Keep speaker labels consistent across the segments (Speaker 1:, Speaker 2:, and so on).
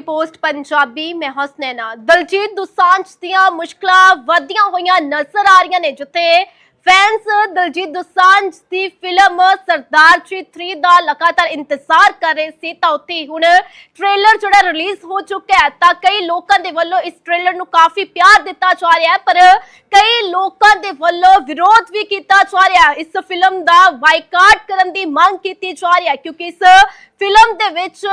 Speaker 1: Post Punjabi ਮੈਂ ਹਸਨੈਨਾ ਦਲਜੀਤ ਦੁਸਾਂਝ ਦੀਆਂ ਮੁਸ਼ਕਲਾਂ ਵਧੀਆਂ ਹੋਈਆਂ ਨਜ਼ਰ ਆ ਰਹੀਆਂ ਨੇ ਜਿੱਥੇ ਫੈਨਸ ਦਲਜੀਤ ਦੁਸਾਂਝ ਦੀ ਫਿਲਮ ਸਰਦਾਰ ਜੀ 3 ਦਾ ਲਗਾਤਾਰ ਇੰਤਜ਼ਾਰ ਕਰ ਰਹੇ ਸੀ ਤਾਂ ਉੱਥੇ ਹੁਣ ਟ੍ਰੇਲਰ ਜਿਹੜਾ ਰਿਲੀਜ਼ ਹੋ ਚੁੱਕਾ ਹੈ ਤਾਂ ਕਈ ਲੋਕਾਂ ਦੇ ਵੱਲੋਂ ਇਸ ਟ੍ਰੇਲਰ ਨੂੰ ਕਾਫੀ ਪਿਆਰ ਦਿੱਤਾ ਜਾ ਰਿਹਾ ਹੈ, ਪਰ ਕਈ ਲੋਕਾਂ ਦੇ ਵੱਲੋਂ ਵਿਰੋਧ ਵੀ ਕੀਤਾ ਜਾ ਰਿਹਾ ਹੈ। ਇਸ ਫਿਲਮ ਦਾ ਬਾਈਕਾਟ ਕਰਨ ਦੀ ਮੰਗ ਕੀਤੀ ਜਾ ਰਹੀ ਹੈ ਕਿਉਂਕਿ ਇਸ ਫਿਲਮ ਦੇ ਵਿੱਚ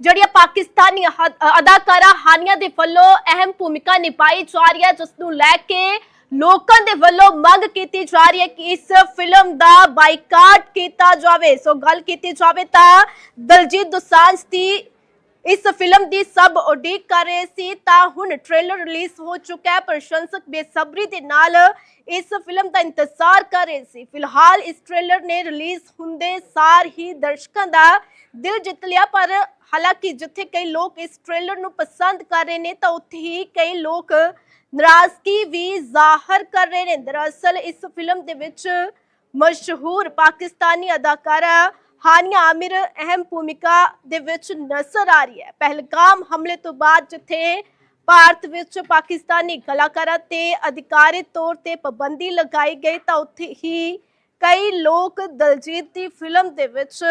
Speaker 1: ਜਿਹੜੀਆਂ ਪਾਕਿਸਤਾਨੀ ਅਹ- ਅਦਾਕਾਰਾ ਹਾਨੀਆਂ ਦੇ ਵੱਲੋਂ ਅਹਿਮ ਭੂਮਿਕਾ ਨਿਭਾਈ ਜਾ ਰਹੀ ਹੈ, ਜਿਸ ਨੂੰ ਲੈ ਕੇ ਲੋਕਾਂ ਦੇ ਵੱਲੋਂ ਮੰਗ ਕੀਤੀ ਜਾ ਰਹੀ ਹੈ ਕਿ ਇਸ ਫਿਲਮ ਦਾ ਬਾਈਕਾਟ ਕੀਤਾ ਜਾਵੇ। ਸੋ ਗੱਲ ਕੀਤੀ ਜਾਵੇ ਤਾਂ ਦਲਜੀਤ ਦੋਸਾਂਝ ਦੀ ਇਸ ਫਿਲਮ ਦੀ ਸਭ ਉਡੀਕ ਕਰ ਰਹੇ ਸੀ, ਤਾਂ ਹੁਣ ਟ੍ਰੇਲਰ ਰਿਲੀਜ਼ ਹੋ ਚੁੱਕਾ ਹੈ ਪ੍ਰਸ਼ੰਸਕ ਬੇਸਬਰੀ ਦੇ ਨਾਲ ਇਸ ਫਿਲਮ ਦਾ ਇੰਤਜ਼ਾਰ ਕਰ ਰਹੇ ਸੀ। ਫਿਲਹਾਲ ਇਸ ਟ੍ਰੇਲਰ ਨੇ ਰਿਲੀਜ਼ ਹੁੰਦੇ ਸਾਰ ਹੀ ਦਰਸ਼ਕਾਂ ਦਾ ਦਿਲ ਜਿੱਤ ਲਿਆ, ਪਰ ਹਾਲਾਂਕਿ ਜਿੱਥੇ ਕਈ ਲੋਕ ਇਸ ਟ੍ਰੇਲਰ ਨੂੰ ਪਸੰਦ ਕਰ ਰਹੇ ਨੇ, ਤਾਂ ਉੱਥੇ ਹੀ ਕਈ ਲੋਕ ਨਾਰਾਜ਼ਗੀ ਵੀ ਜ਼ਾਹਰ ਕਰ ਰਹੇ ਨੇ। ਦਰਅਸਲ ਇਸ ਫਿਲਮ ਦੇ ਵਿੱਚ ਮਸ਼ਹੂਰ ਪਾਕਿਸਤਾਨੀ ਅਦਾਕਾਰਾ ਹਾਨੀਆ ਆਮਿਰ ਅਹਿਮ ਭੂਮਿਕਾ ਦੇ ਵਿੱਚ ਨਜ਼ਰ ਆ ਰਹੀ ਹੈ। ਪਹਿਲਗਾਮ ਹਮਲੇ ਤੋਂ ਬਾਅਦ ਜਿੱਥੇ ਭਾਰਤ ਵਿੱਚ ਪਾਕਿਸਤਾਨੀ ਕਲਾਕਾਰਾਂ ਤੇ ਅਧਿਕਾਰਿਤ ਤੌਰ ਤੇ ਪਾਬੰਦੀ ਲਗਾਈ ਗਈ, ਤਾਂ ਉੱਥੇ ਹੀ ਕਈ ਲੋਕ ਦਲਜੀਤ ਦੀ ਫਿਲਮ ਦੇ ਵਿੱਚ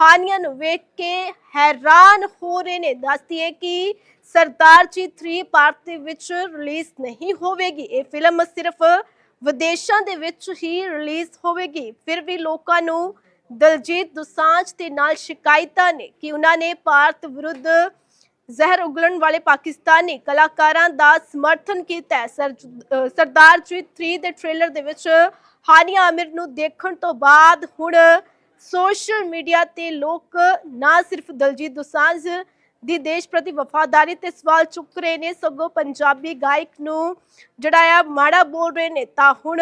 Speaker 1: ਹਾਨੀਆਂ ਨੂੰ ਵੇਖ ਕੇ ਹੈਰਾਨ ਹੋ ਰਹੇ ਨੇ। ਦੱਸਦੀ ਹੈ ਕਿ ਸਰਦਾਰ ਜੀ 3 ਭਾਰਤ ਦੇ ਵਿੱਚ ਰਿਲੀਜ਼ ਨਹੀਂ ਹੋਵੇਗੀ। ਇਹ ਫਿਲਮ ਸਿਰਫ ਵਿਦੇਸ਼ਾਂ ਦੇ ਵਿੱਚ ਹੀ ਰਿਲੀਜ਼ ਹੋਵੇਗੀ। ਫਿਰ ਵੀ ਲੋਕਾਂ ਨੂੰ ਦਲਜੀਤ ਦੋਸਾਂਝ ਦੇ ਨਾਲ ਸ਼ਿਕਾਇਤਾਂ ਨੇ ਕਿ ਉਹਨਾਂ ਨੇ ਭਾਰਤ ਵਿਰੁੱਧ ਜ਼ਹਿਰ ਉਗਲਣ ਵਾਲੇ ਪਾਕਿਸਤਾਨੀ ਕਲਾਕਾਰਾਂ ਦਾ ਸਮਰਥਨ ਕੀਤਾ ਹੈ। ਸਰਦਾਰ ਜੀ 3 ਦੇ ਟ੍ਰੇਲਰ ਦੇ ਵਿੱਚ ਹਾਨੀਆ ਆਮਿਰ ਨੂੰ ਦੇਖਣ ਤੋਂ ਬਾਅਦ ਹੁਣ ਸੋਸ਼ਲ ਮੀਡੀਆ ਤੇ ਲੋਕ ਨਾ ਸਿਰਫ ਦਲਜੀਤ ਦੋਸਾਂਝ ਦੀ ਦੇਸ਼ ਪ੍ਰਤੀ ਵਫਾਦਾਰੀ ਤੇ ਸਵਾਲ ਚੁੱਕ ਰਹੇ ਨੇ, ਸਗੋਂ ਪੰਜਾਬੀ ਗਾਇਕ ਨੂੰ ਜਿਹੜਾ ਆ ਮਾੜਾ ਬੋਲ ਰਹੇ ਨੇ, ਤਾਂ ਹੁਣ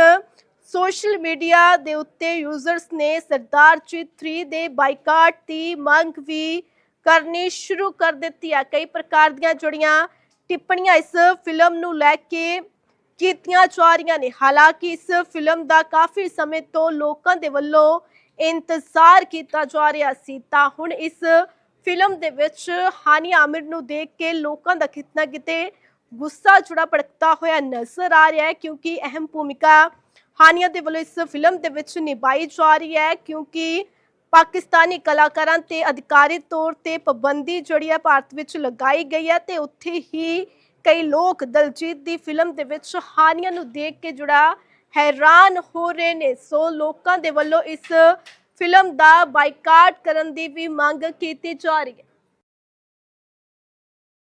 Speaker 1: ਸੋਸ਼ਲ ਮੀਡੀਆ ਦੇ ਉੱਤੇ ਯੂਜ਼ਰਸ ਨੇ ਸਰਦਾਰ 3 ਦੇ ਬਾਈਕਾਟ ਦੀ ਮੰਗ ਵੀ ਕਰਨੀ ਸ਼ੁਰੂ ਕਰ ਦਿੱਤੀ ਹੈ। ਕਈ ਪ੍ਰਕਾਰ ਦੀਆਂ ਜੁੜੀਆਂ ਟਿੱਪਣੀਆਂ ਇਸ ਫਿਲਮ ਨੂੰ ਲੈ ਕੇ ਕੀਤੀਆਂ ਜਾ ਰਹੀਆਂ ਨੇ। ਹਾਲਾਂਕਿ ਇਸ ਫਿਲਮ ਦਾ ਕਾਫੀ ਸਮੇਂ ਤੋਂ ਲੋਕਾਂ ਦੇ ਵੱਲੋਂ ਇੰਤਜ਼ਾਰ ਕੀਤਾ ਜਾ ਰਿਹਾ ਸੀ, ਤਾਂ ਹੁਣ ਇਸ ਫਿਲਮ ਦੇ ਵਿੱਚ ਹਾਨੀ ਆਮਿਰ ਨੂੰ ਦੇਖ ਕੇ ਲੋਕਾਂ ਦਾ ਕਿਤਨਾ ਕਿਤੇ ਗੁੱਸਾ ਜੁੜਾ ਭੜਕਦਾ ਹੋਇਆ ਨਜ਼ਰ ਆ ਰਿਹਾ ਹੈ, ਕਿਉਂਕਿ ਅਹਿਮ ਭੂਮਿਕਾ ਹਾਨੀਆ ਦੇ ਵੱਲੋਂ ਇਸ ਫਿਲਮ ਦੇ ਵਿੱਚ ਨਿਭਾਈ ਜਾ ਰਹੀ ਹੈ ਕਿਉਂਕਿ ਪਾਕਿਸਤਾਨੀ ਕਲਾਕਾਰਾਂ ਤੇ ਅਧਿਕਾਰੀ ਤੌਰ ਤੇ ਪਾਬੰਦੀ ਜਿਹੜੀ ਹੈ ਭਾਰਤ ਵਿੱਚ ਲਗਾਈ ਗਈ ਹੈ ਤੇ ਉੱਥੇ ਹੀ ਕਈ ਲੋਕ ਦਲਜੀਤ ਦੀ ਫਿਲਮ ਦੇ ਵਿੱਚ ਹਾਨੀਆਂ ਨੂੰ ਦੇਖ ਕੇ ਜੁੜਾ ਹੈਰਾਨ ਹੋ ਰਹੇ ਨੇ। ਸੋ ਲੋਕਾਂ ਦੇ ਵੱਲੋਂ ਇਸ ਫਿਲਮ ਦਾ ਬਾਈਕਾਟ ਕਰਨ ਦੀ ਵੀ ਮੰਗ ਕੀਤੀ ਜਾ ਰਹੀ ਹੈ।